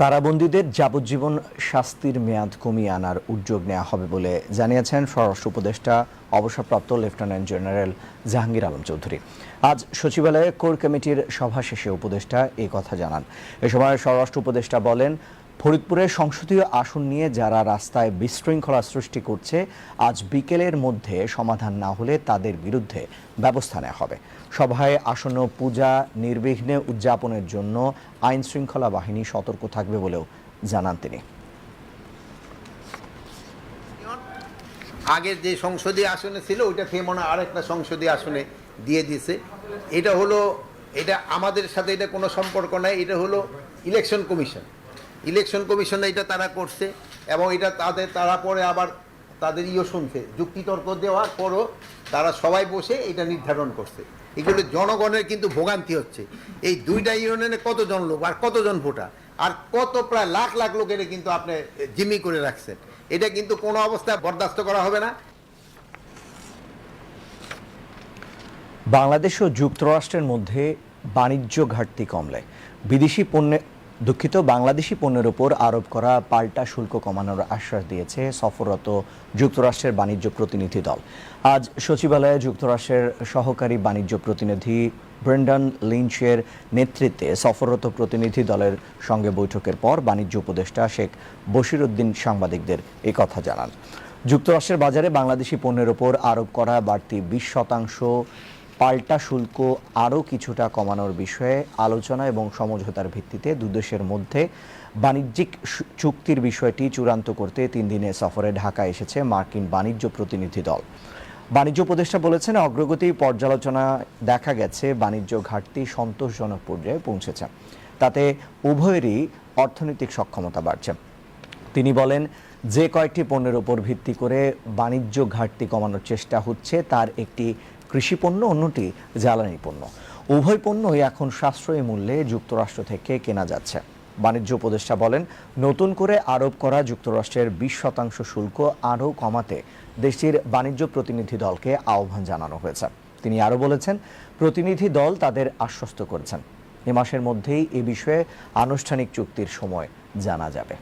কারাবন্দীদের যাবজ্জীবন শাস্তির মেয়াদ কমিয়ে আনার উদ্যোগ নেওয়া হবে বলে জানিয়েছেন স্বরাষ্ট্র উপদেষ্টা, অবসরপ্রাপ্ত লেফটেন্যান্ট জেনারেল জাহাঙ্গীর আলম চৌধুরী। আজ সচিবালয়ে কোর কমিটির সভা শেষে উপদেষ্টা এই কথা জানান। এ সময় স্বরাষ্ট্র উপদেষ্টা বলেন ফরিদপুরের সংসদীয় আসন নিয়ে যারা রাস্তায় বিশৃঙ্খলা সৃষ্টি করছে, আজ বিকেলের মধ্যে সমাধান না হলে তাদের বিরুদ্ধে ব্যবস্থা নেওয়া হবে। সভায় আসন্ন পূজা নির্বিঘ্নে উদযাপনের জন্য আইন শৃঙ্খলা বাহিনী সতর্ক থাকবে বলেও জানান তিনি। আগের যে সংসদীয় আসনে ছিল, ওইটা থেকে মনে আরেকটা সংসদীয় আসনে দিয়ে দিয়েছে। এটা হলো, এটা আমাদের সাথে এটা কোনো সম্পর্ক নাই, এটা হলো ইলেকশন কমিশন। ইলেকশন কমিশন এটা তারা করছে এবং এটা তাদের, তারা পরে আবার তাদের ইয়ে শুনছে, যুক্তিতর্ক দেওয়ার পরও তারা সবাই বসে এটা নির্ধারণ করছে। এগুলো জনগণের কিন্তু ভোগান্তি হচ্ছে। এই দুইটা ইউনিয়নে কতজন লোক আর কতজন ভোটার? আর কত প্রায় লাখ লাখ লোকের কিন্তু আপনি জিম্মি করে রাখছেন। এটা কিন্তু কোনো অবস্থায় বরদাস্ত করা হবে না। বাংলাদেশ ও যুক্তরাষ্ট্রের মধ্যে বাণিজ্য ঘাটতি কমলে। বিদেশি পণ্যে দুঃখিত, বাংলাদেশি পণ্যের উপর আরোপ করা পাল্টা শুল্ক কমানোর আশ্বাস দিয়েছে সফররত যুক্তরাষ্ট্রের বাণিজ্য প্রতিনিধি দল। আজ সচিবালয়ে যুক্তরাষ্ট্রের সহকারী বাণিজ্য প্রতিনিধি ব্রেন্ডন লিঞ্চের নেতৃত্বে সফররত প্রতিনিধি দলের সঙ্গে বৈঠকের পর বাণিজ্য উপদেষ্টা শেখ বশিরউদ্দিন সাংবাদিকদের কথা জানান। যুক্তরাষ্ট্রের বাজারে বাংলাদেশি পণ্যের ওপর আরোপ করা বাড়তি বিশ শতাংশ পাল্টা শুল্ক আরও কিছুটা কমানোর বিষয়ে আলোচনা এবং সমঝোতার ভিত্তিতে দুদেশের মধ্যে বাণিজ্যিক চুক্তির বিষয়টি চূড়ান্ত করতে তিন দিনের সফরে ঢাকা এসেছে মার্কিন বাণিজ্য প্রতিনিধি দল। বাণিজ্য উপদেষ্টা বলেছেন, অগ্রগতি পর্যালোচনা দেখা গেছে, বাণিজ্য ঘাটতি সন্তোষজনক পর্যায়ে পৌঁছেছে। তাতে উভয়েরই অর্থনৈতিক সক্ষমতা বাড়ছে। তিনি বলেন, যে কয়েকটি পণ্যের উপর ভিত্তি করে বাণিজ্য ঘাটতি কমানোর চেষ্টা হচ্ছে, তার একটি কৃষি পণ্য, অন্যটি জ্বালানি পণ্য। উভয় পণ্যই এখন সাশ্রয়ী মূল্যে যুক্তরাষ্ট্র থেকে কেনা যাচ্ছে। বাণিজ্য উপদেষ্টা বলেন, নতুন করে আরোপ করা যুক্তরাষ্ট্রের বিশ শতাংশ শুল্ক আরও কমাতে দেশটির বাণিজ্য প্রতিনিধি দলকে আহ্বান জানানো হয়েছে। তিনি আরও বলেছেন, প্রতিনিধি দল তাদের আশ্বস্ত করেছেন। এ মাসের মধ্যেই এ বিষয়ে আনুষ্ঠানিক চুক্তির সময় জানা যাবে।